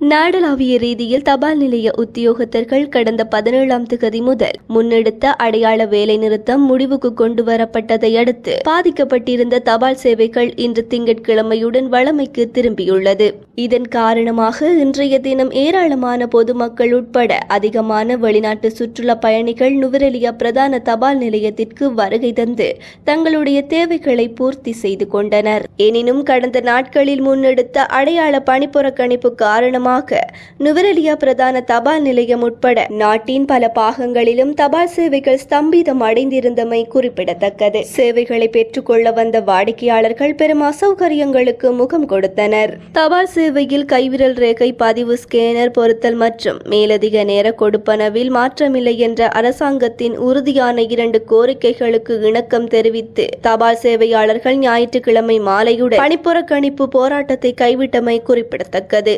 நாடளாவிய ரீதியில் தபால் நிலைய உத்தியோகத்தர்கள் கடந்த பதினேழாம் திகதி முதல் முன்னெடுத்த அடையாள வேலைநிறுத்தம் முடிவுக்கு கொண்டு வரப்பட்டதை அடுத்து பாதிக்கப்பட்டிருந்த தபால் சேவைகள் இன்று திங்கட்கிழமையுடன் வளமைக்கு திரும்பியுள்ளது. இதன் காரணமாக இன்றைய தினம் ஏராளமான பொதுமக்கள் உட்பட அதிகமான வெளிநாட்டு சுற்றுலா பயணிகள் நுவரெலியா பிரதான தபால் நிலையத்திற்கு வருகை தந்து தங்களுடைய தேவைகளை பூர்த்தி செய்து கொண்டனர். எனினும் கடந்த நாட்களில் முன்னெடுத்த அடையாள பணிப்புறக்கணிப்பு காரணமாக நுவரெலியா பிரதான தபால் நிலையம் உட்பட நாட்டின் பல பாகங்களிலும் தபால் சேவைகள் ஸ்தம்பிதம் அடைந்திருந்தமை குறிப்பிடத்தக்கது. சேவைகளை பெற்றுக்கொள்ள வந்த வாடிக்கையாளர்கள் பெரும் அசௌகரியங்களுக்கு முகம் கொடுத்தனர். தபால் சேவையில் கைவிரல் ரேகை பதிவு ஸ்கேனர் பொருத்தல் மற்றும் மேலதிக நேர கொடுப்பனவில் மாற்றமில்லை என்ற அரசாங்கத்தின் உறுதியான இரண்டு கோரிக்கைகளுக்கு இணக்கம் தெரிவித்து தபால் சேவையாளர்கள் ஞாயிற்றுக்கிழமை மாலையுடன் பணிப்புறக்கணிப்பு போராட்டத்தை கைவிட்டமை குறிப்பிடத்தக்கது.